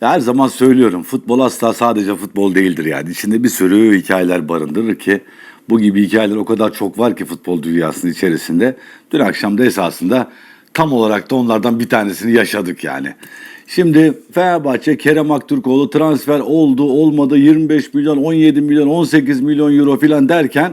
Her zaman söylüyorum futbol asla sadece futbol değildir yani. İçinde bir sürü hikayeler barındırır ki bu gibi hikayeler o kadar çok var ki futbol dünyasının içerisinde. Dün akşam da esasında tam olarak da onlardan bir tanesini yaşadık yani. Şimdi Fenerbahçe Kerem Aktürkoğlu transfer oldu olmadı 25 milyon 17 milyon 18 milyon euro filan derken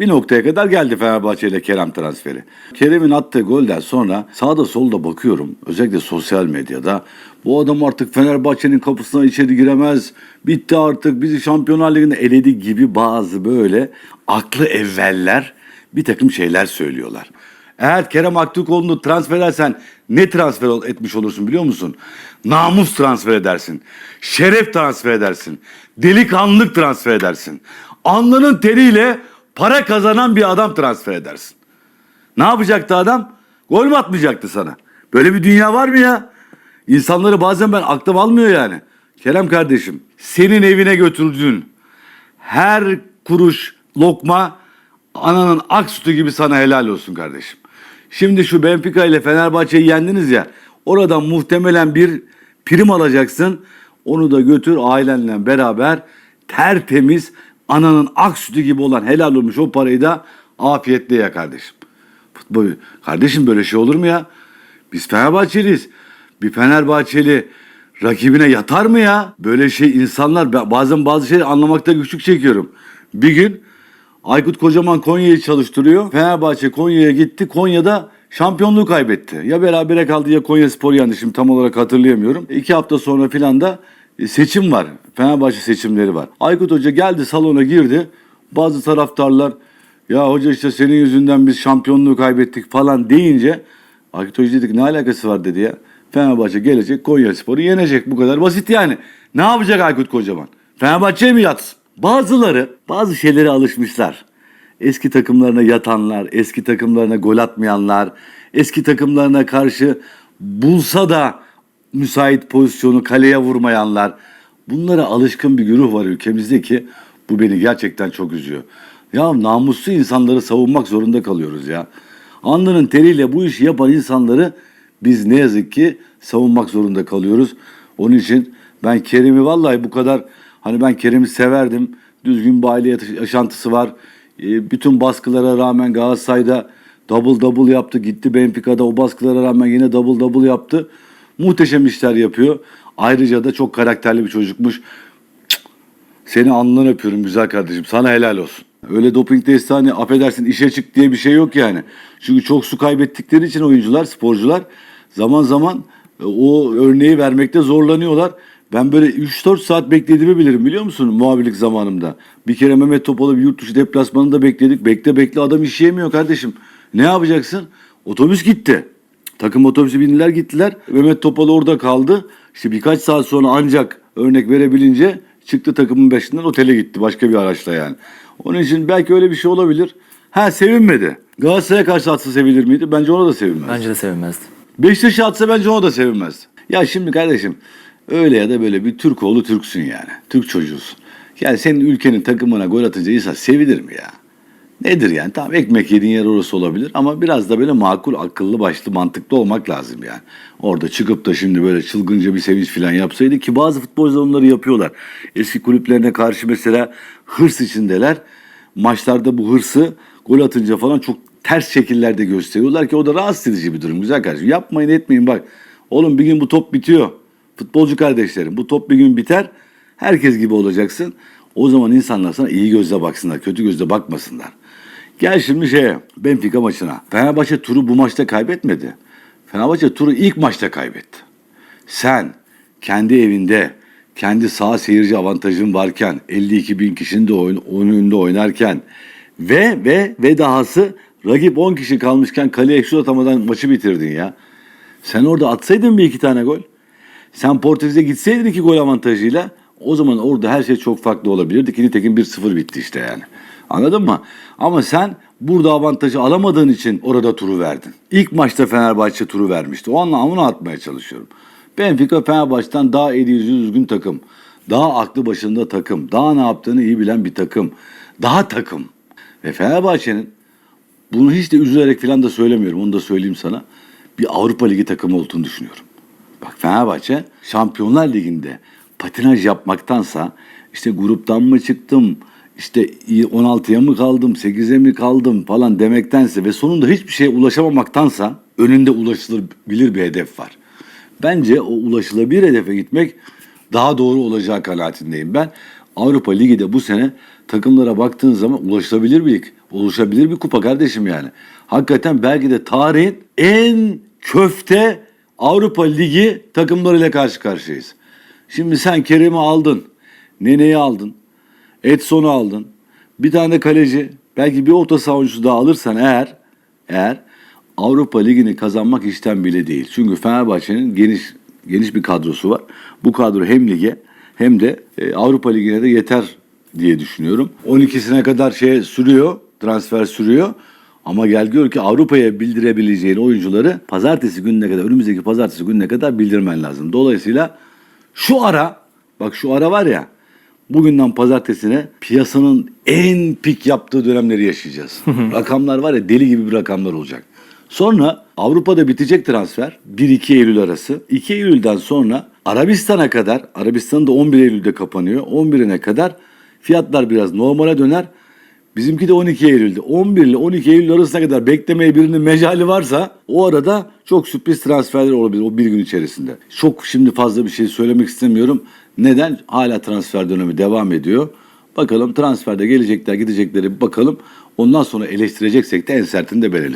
bir noktaya kadar geldi Fenerbahçe ile Kerem transferi. Kerem'in attığı golden sonra sağda solda bakıyorum özellikle sosyal medyada bu adam artık Fenerbahçe'nin kapısına içeri giremez. Bitti artık bizi Şampiyonlar Ligi'nde eledi gibi bazı böyle aklı evveller bir takım şeyler söylüyorlar. Eğer Kerem Aktürkoğlu'nu transfer edersen ne transfer etmiş olursun biliyor musun? Namus transfer edersin. Şeref transfer edersin. Delikanlılık transfer edersin. Alnının teriyle para kazanan bir adam transfer edersin. Ne yapacaktı adam? Gol mü atmayacaktı sana? Böyle bir dünya var mı ya? İnsanları bazen ben aklım almıyor yani. Kerem kardeşim, senin evine götürdüğün her kuruş lokma ananın ak sütü gibi sana helal olsun kardeşim. Şimdi şu Benfica ile Fenerbahçe'yi yendiniz ya. Oradan muhtemelen bir prim alacaksın. Onu da götür ailenle beraber tertemiz ananın ak sütü gibi olan helal olmuş o parayı da afiyetle ye kardeşim. Futbol. Kardeşim böyle şey olur mu ya? Biz Fenerbahçeliyiz. Bir Fenerbahçeli rakibine yatar mı ya? Böyle şey insanlar bazen bazı şeyleri anlamakta güçlük çekiyorum. Bir gün Aykut Kocaman Konya'yı çalıştırıyor. Fenerbahçe Konya'ya gitti. Konya'da şampiyonluğu kaybetti. Ya berabere kaldı ya Konya Spor yendi. Şimdi tam olarak hatırlayamıyorum. İki hafta sonra filan da seçim var. Fenerbahçe seçimleri var. Aykut Hoca geldi salona girdi. Bazı taraftarlar ya hoca işte senin yüzünden biz şampiyonluğu kaybettik falan deyince Aykut Hoca dedik ne alakası var dedi ya. Fenerbahçe gelecek Konya Spor'u yenecek bu kadar basit yani. Ne yapacak Aykut Kocaman? Fenerbahçe'ye mi yatsın? Bazıları bazı şeylere alışmışlar. Eski takımlarına yatanlar, eski takımlarına gol atmayanlar, eski takımlarına karşı bulsa da müsait pozisyonu kaleye vurmayanlar. Bunlara alışkın bir güruh var ülkemizde ki bu beni gerçekten çok üzüyor. Ya namuslu insanları savunmak zorunda kalıyoruz ya. Alnının teriyle bu işi yapan insanları biz ne yazık ki savunmak zorunda kalıyoruz. Onun için ben Kerim'i vallahi bu kadar hani ben Kerim'i severdim. Düzgün bir aile yaşantısı var. E, bütün baskılara rağmen Galatasaray'da double double yaptı. Gitti Benfica'da o baskılara rağmen yine double double yaptı. Muhteşem işler yapıyor. Ayrıca da çok karakterli bir çocukmuş. Seni alnından öpüyorum güzel kardeşim. Sana helal olsun. Öyle doping testi hani affedersin işe çık diye bir şey yok yani. Çünkü çok su kaybettikleri için oyuncular, sporcular zaman zaman e, o örneği vermekte zorlanıyorlar. Ben böyle 3-4 saat beklediğimi bilirim biliyor musun muhabirlik zamanımda. Bir kere Mehmet Topal'ı bir yurt dışı deplasmanında bekledik. Bekle bekle adam işleyemiyor kardeşim. Ne yapacaksın? Otobüs gitti. Takım otobüsü bindiler gittiler. Mehmet Topal orada kaldı. İşte birkaç saat sonra ancak örnek verebilince çıktı takımın başından otele gitti başka bir araçla yani. Onun için belki öyle bir şey olabilir. Ha sevinmedi. Galatasaray'a karşı atsa sevilir miydi? Bence ona da sevinmez. Bence de sevinmezdi. Beşiktaş'a atsa bence ona da sevinmez. Ya şimdi kardeşim öyle ya da böyle bir Türk oğlu Türksün yani. Türk çocuğusun. Yani senin ülkenin takımına gol atınca insan sevinir mi ya? Nedir yani? Tamam ekmek yediğin yer orası olabilir ama biraz da böyle makul, akıllı, başlı, mantıklı olmak lazım yani. Orada çıkıp da şimdi böyle çılgınca bir sevinç falan yapsaydı ki bazı futbolcular onları yapıyorlar. Eski kulüplerine karşı mesela hırs içindeler. Maçlarda bu hırsı gol atınca falan çok ters şekillerde gösteriyorlar ki o da rahatsız edici bir durum. Güzel kardeşim yapmayın etmeyin bak. Oğlum bir gün bu top bitiyor. Futbolcu kardeşlerim bu top bir gün biter. Herkes gibi olacaksın. O zaman insanlar sana iyi gözle baksınlar, kötü gözle bakmasınlar. Gel şimdi şeye, Benfica maçına. Fenerbahçe turu bu maçta kaybetmedi. Fenerbahçe turu ilk maçta kaybetti. Sen kendi evinde, kendi sağ seyirci avantajın varken, 52 bin kişinin de oyun, önünde oynarken ve ve ve dahası rakip 10 kişi kalmışken kaleye şut atamadan maçı bitirdin ya. Sen orada atsaydın bir iki tane gol. Sen Portekiz'e gitseydin iki gol avantajıyla o zaman orada her şey çok farklı olabilirdi ki nitekim 1-0 bitti işte yani. Anladın mı? Ama sen burada avantajı alamadığın için orada turu verdin. İlk maçta Fenerbahçe turu vermişti. O anlamını atmaya çalışıyorum. Benfica Fenerbahçe'den daha eli yüzü düzgün takım. Daha aklı başında takım. Daha ne yaptığını iyi bilen bir takım. Daha takım. Ve Fenerbahçe'nin bunu hiç de üzülerek falan da söylemiyorum. Onu da söyleyeyim sana. Bir Avrupa Ligi takımı olduğunu düşünüyorum. Bak Fenerbahçe Şampiyonlar Ligi'nde patinaj yapmaktansa işte gruptan mı çıktım, işte 16'ya mı kaldım, 8'e mi kaldım falan demektense ve sonunda hiçbir şeye ulaşamamaktansa önünde ulaşılabilir bir hedef var. Bence o ulaşılabilir hedefe gitmek daha doğru olacağı kanaatindeyim. Ben Avrupa Ligi de bu sene takımlara baktığın zaman ulaşılabilir bir lig, oluşabilir bir kupa kardeşim yani. Hakikaten belki de tarihin en köfte Avrupa Ligi takımlarıyla karşı karşıyayız. Şimdi sen Kerem'i aldın, Nene'yi aldın, Edson'u aldın, bir tane kaleci, belki bir orta savunucusu daha alırsan eğer, eğer Avrupa Ligi'ni kazanmak işten bile değil. Çünkü Fenerbahçe'nin geniş geniş bir kadrosu var. Bu kadro hem lige hem de e, Avrupa Ligi'ne de yeter diye düşünüyorum. 12'sine kadar şey sürüyor, transfer sürüyor. Ama gel gör ki Avrupa'ya bildirebileceğin oyuncuları pazartesi gününe kadar, önümüzdeki pazartesi gününe kadar bildirmen lazım. Dolayısıyla şu ara, bak şu ara var ya, bugünden pazartesine piyasanın en pik yaptığı dönemleri yaşayacağız. rakamlar var ya deli gibi bir rakamlar olacak. Sonra Avrupa'da bitecek transfer 1-2 Eylül arası. 2 Eylül'den sonra Arabistan'a kadar, Arabistan da 11 Eylül'de kapanıyor. 11'ine kadar fiyatlar biraz normale döner. Bizimki de 12 Eylül'de. 11 ile 12 Eylül arasına kadar beklemeye birinin mecali varsa o arada çok sürpriz transferler olabilir o bir gün içerisinde. Çok şimdi fazla bir şey söylemek istemiyorum. Neden? Hala transfer dönemi devam ediyor. Bakalım transferde gelecekler gidecekleri bakalım. Ondan sonra eleştireceksek de en sertini de ben.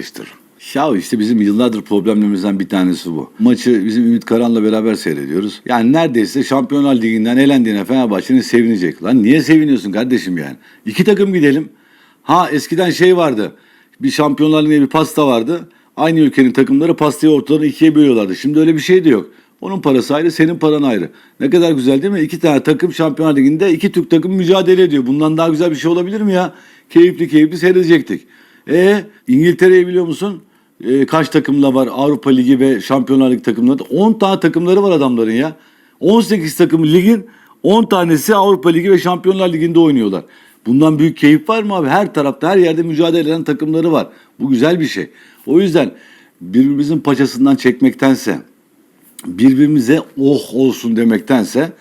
Ya işte bizim yıllardır problemlerimizden bir tanesi bu. Maçı bizim Ümit Karan'la beraber seyrediyoruz. Yani neredeyse Şampiyonlar Ligi'nden elendiğine Fenerbahçe'nin sevinecek. Lan niye seviniyorsun kardeşim yani? İki takım gidelim. Ha eskiden şey vardı. Bir Şampiyonlar Ligi'nde bir pasta vardı. Aynı ülkenin takımları pastayı ortadan ikiye bölüyorlardı. Şimdi öyle bir şey de yok. Onun parası ayrı, senin paran ayrı. Ne kadar güzel değil mi? İki tane takım Şampiyonlar Ligi'nde iki Türk takım mücadele ediyor. Bundan daha güzel bir şey olabilir mi ya? Keyifli keyifli seyredecektik. E İngiltere'yi biliyor musun? E, kaç takımla var Avrupa Ligi ve Şampiyonlar Ligi takımları? 10 tane takımları var adamların ya. 18 takım ligin 10 tanesi Avrupa Ligi ve Şampiyonlar Ligi'nde oynuyorlar. Bundan büyük keyif var mı abi? Her tarafta her yerde mücadele eden takımları var. Bu güzel bir şey. O yüzden birbirimizin paçasından çekmektense birbirimize oh olsun demektense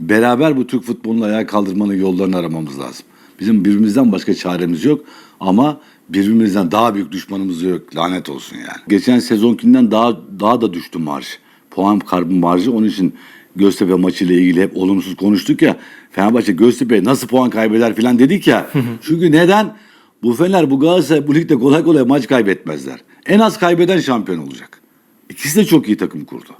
beraber bu Türk futbolunu ayağa kaldırmanın yollarını aramamız lazım. Bizim birbirimizden başka çaremiz yok ama birbirimizden daha büyük düşmanımız yok. Lanet olsun yani. Geçen sezonkinden daha daha da düştü marş. Puan kaybı marjı onun için Göztepe maçıyla ilgili hep olumsuz konuştuk ya. Fenerbahçe Göztepe nasıl puan kaybeder filan dedik ya. Çünkü neden? Bu Fener, bu Galatasaray bu ligde kolay kolay maç kaybetmezler. En az kaybeden şampiyon olacak. İkisi de çok iyi takım kurdu.